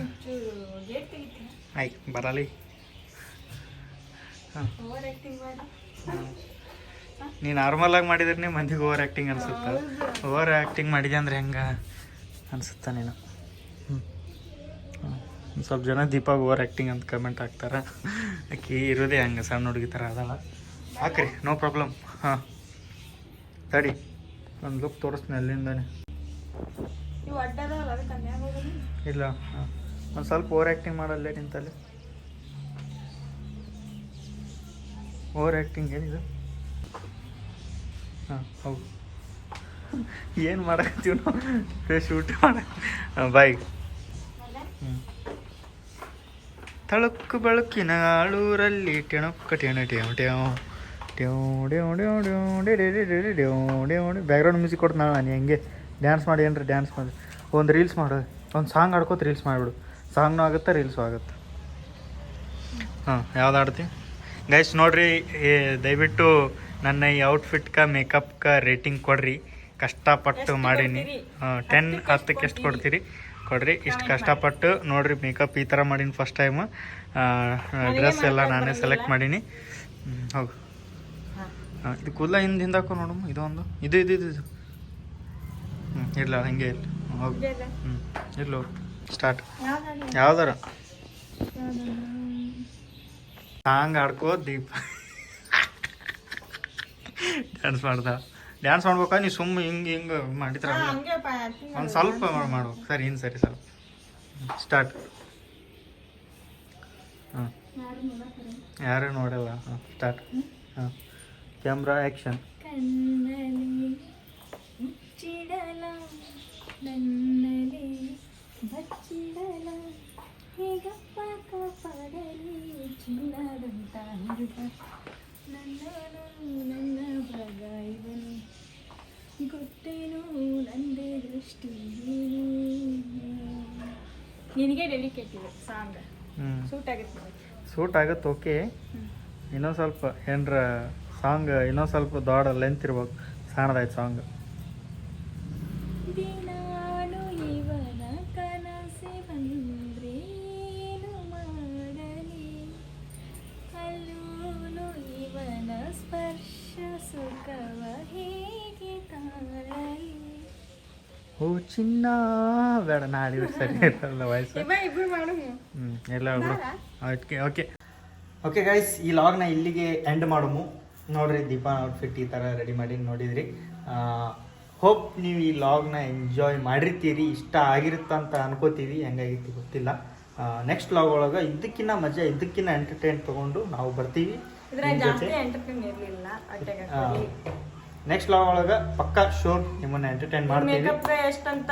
ಆಯ್ ಬರಲಿ. ಹಾಂ. ನೀ ನಾರ್ಮಲ್ ಆಗಿ ಮಾಡಿದ್ರೆ ಮಂದಿಗೆ ಓವರ್ ಆ್ಯಕ್ಟಿಂಗ್ ಅನ್ಸುತ್ತೆ? ಓವರ್ ಆ್ಯಕ್ಟಿಂಗ್ ಮಾಡಿದೆ ಅಂದ್ರೆ ಹೆಂಗೆ ಅನಿಸುತ್ತೆ ನೀನು? ಸ್ವಲ್ಪ ಜನ ದೀಪಾಗ ಓವರ್ ಆ್ಯಕ್ಟಿಂಗ್ ಅಂತ ಕಮೆಂಟ್ ಹಾಕ್ತಾರೆ. ಆಕೆ ಇರೋದೇ ಹಂಗೆ ಸಣ್ಣ ಹುಡುಗಿ ಥರ ಅದಲ್ಲ. ಹಾಕ್ರಿ ನೋ ಪ್ರಾಬ್ಲಮ್ ಹಾಂ. ತಡಿ. ಒಂದು ಲುಕ್ ತೋರಿಸ್ತೀನಿ ಅಲ್ಲಿಂದಾನೆ. ಇಲ್ಲ ಹಾಂ. ಒಂದು ಸ್ವಲ್ಪ ಓವರ್ ಆ್ಯಕ್ಟಿಂಗ್ ಮಾಡಲ್ಲೇ ನಿಂತಲ್ಲಿ. ಓವರ್ ಆ್ಯಕ್ಟಿಂಗ್ ಏನಿದೆ? ಹಾಂ ಹೌದು ಏನು ಮಾಡಕತ್ತೀವಿ? ನಾವು ಶೂಟ್ ಮಾಡ. ಬಾಯ್ ಹ್ಞೂ ತಳಕು ಬಳಕಿನ ಆಳೂರಲ್ಲಿ ಟೆಣಕ್ಕ ಟೆಣ ಟ್ಯಾವ್ ಟ್ಯಾವ್ ಟ್ಯಾವ್ ಡ್ಯಾವ್ ಡ್ಯಾವ್ ಡ್ಯಾವ್ ಡೆ ಡೆ ಡೆ ಡೆ ಡೆ ಡ್ಯಾವ್ ಡ್ಯಾವ್ ಡೆ ಬ್ಯಾಕ್ಗ್ರೌಂಡ್ ಮ್ಯೂಸಿಕ್ ಕೊಡ್ತು ನಾನು ಹೆಂಗೆ ಡ್ಯಾನ್ಸ್ ಮಾಡಿ ಏನ್ರಿ ಡ್ಯಾನ್ಸ್ ಮಾಡಿ ಒಂದು ರೀಲ್ಸ್ ಮಾಡು ಒಂದು ಸಾಂಗ್ ಆಡ್ಕೋತ ರೀಲ್ಸ್ ಮಾಡಿಬಿಡು ಸಾಂಗ್ನೂ ಆಗುತ್ತೆ ರೀಲ್ಸು ಆಗುತ್ತೆ ಹಾಂ ಯಾವ್ದು ಆಡ್ತಿ ಗೈಸ್ ನೋಡ್ರಿ ಏ, ದಯವಿಟ್ಟು ನನ್ನ ಈ ಔಟ್ಫಿಟ್ಕ ಮೇಕಪ್ಕ ರೇಟಿಂಗ್ ಕೊಡ್ರಿ ಕಷ್ಟಪಟ್ಟು ಮಾಡೀನಿ? ಟೆನ್ ಹತ್ತಕ್ಕೆ ಎಷ್ಟು ಕೊಡ್ತೀರಿ ಕೊಡ್ರಿ ಇಷ್ಟು ಕಷ್ಟಪಟ್ಟು ನೋಡ್ರಿ ಮೇಕಪ್ ಈ ಥರ ಮಾಡೀನಿ ಫಸ್ಟ್ ಟೈಮ್ ಡ್ರೆಸ್ ಎಲ್ಲ ನಾನೇ ಸೆಲೆಕ್ಟ್ ಮಾಡೀನಿ. ಹೌದು ಇದು ಕೂದಲ ಹಿಂದೆ ಹಿಂದಾಕೋ ನೋಡಮ್ಮ ಇದೊಂದು ಇದು ಇದು ಇದು ಇದು ಹ್ಞೂ ಇಲ್ಲ ಹಂಗೆ ಇಲ್ಲ ಹೌದು ಹ್ಞೂ ಇರ್ಲೋ ಸ್ಟಾರ್ಟ್ ಯಾವ್ದಾರ? ಸಾಂಗ್ ಆಡ್ಕೋ ದೀಪ. [LAUGHS] ಡ್ಯಾನ್ಸ್ ಮಾಡ್ದ. ಡ್ಯಾನ್ಸ್ ಮಾಡ್ಬೇಕಾ? ನೀವು ಸುಮ್ಮ ಹಿಂಗೆ ಹಿಂಗೆ ಮಾಡಿದ್ರ ಒಂದ್ ಸ್ವಲ್ಪ ಮಾಡ್ಬೇಕು ಸರಿ ಇನ್ನು ಸರಿ ಸ್ವಲ್ಪ. ಸ್ಟಾರ್ಟ್ ಹಾಂ. ಯಾರು ನೋಡಲ್ಲ? ಹಾಂ ಸ್ಟಾರ್ಟ್ ಹಾಂ. ಕ್ಯಾಮ್ರಾ ಆ್ಯಕ್ಷನ್ ನನ್ನ ಮುಚ್ಚಿಡಲ ನಿನಗೆ ಡೆಡಿಕೇಟ್ ಇದೆ ಸಾಂಗ್ ಸೂಟ್ ಆಗುತ್ತೆ ಸೂಟ್ ಆಗುತ್ತೆ ಓಕೆ. ಇನ್ನೊಂದು ಸ್ವಲ್ಪ ಏನರ ಸಾಂಗ್ ಇನ್ನೊಂದು ಸ್ವಲ್ಪ ದೊಡ್ಡ ಲೆಂತ್ ಇರ್ಬೇಕು. ಸಣ್ಣದಾಯ್ತು ಸಾಂಗ್ ಸರಿ ಇರಲ್ಲ ವಯಸ್ಸು. ಹ್ಞೂ ಎಲ್ಲ ಬಿಡು ಓಕೆ ಓಕೆ. ಓಕೆ ಗೈಸ್ ಈ ಲಾಗ್ನ ಇಲ್ಲಿಗೆ ಎಂಡ್ ಮಾಡಮು. ನೋಡ್ರಿ ದೀಪಾ ಔಟ್ಫಿಟ್ ಈ ಥರ ರೆಡಿ ಮಾಡಿ ನೋಡಿದ್ರಿ. ಹೋಪ್ ನೀವು ಈ ಲಾಗ್ನ ಎಂಜಾಯ್ ಮಾಡಿರ್ತೀರಿ ಇಷ್ಟ ಆಗಿರುತ್ತಂತ ಅನ್ಕೋತೀವಿ ಹೆಂಗಾಗಿತ್ತು ಗೊತ್ತಿಲ್ಲ. ನೆಕ್ಸ್ಟ್ ಲಾಗ್ ಒಳಗೆ ಇದಕ್ಕಿಂತ ಮಜಾ ಇದಕ್ಕಿಂತ ಎಂಟರ್ಟೈನ್ ತೊಗೊಂಡು ನಾವು ಬರ್ತೀವಿ. ನೆಕ್ಸ್ಟ್ ಲಾಗ್ ಒಳಗೆ ಪಕ್ಕಾ ಶೋರ್ ನಿಮ್ಮನ್ನ ಎಂಟರ್ಟೈನ್ ಮಾಡ್ತೀವಿ. ಮೇಕಪ್ ಎಷ್ಟಂತ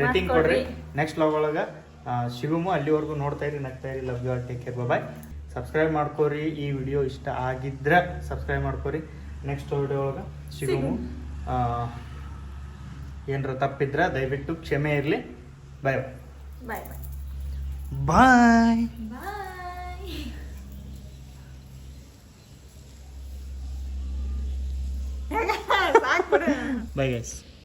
ರೇಟಿಂಗ್ ಕೊಡ್ರಿ. ನೆಕ್ಸ್ಟ್ ಲಾಗ್ ಒಳಗೆ ಶಿವಮು ಅಲ್ಲಿವರೆಗೂ ನೋಡ್ತಾ ಇರಿ ನಗ್ತಾ ಇರಿ. Love you all take care bye subscribe ಮಾಡ್ಕೋರಿ. ಈ ವಿಡಿಯೋ ಇಷ್ಟ ಆಗಿದ್ರೆ ಸಬ್ಸ್ಕ್ರೈಬ್ ಮಾಡ್ಕೋರಿ. ನೆಕ್ಸ್ಟ್ ವಿಡಿಯೋ ಒಳಗೆ ಶಿವಮು ಏನರ ತಪ್ಪಿದ್ರೆ ದಯವಿಟ್ಟು ಕ್ಷಮೆ ಇರಲಿ. ಬಾಯ್ ಬಾಯ್ ಬಾಯ್ ಬಾಯ್ ಬಾಯ್ ಸಾಕು ಬಾಯ್ ಗೈಸ್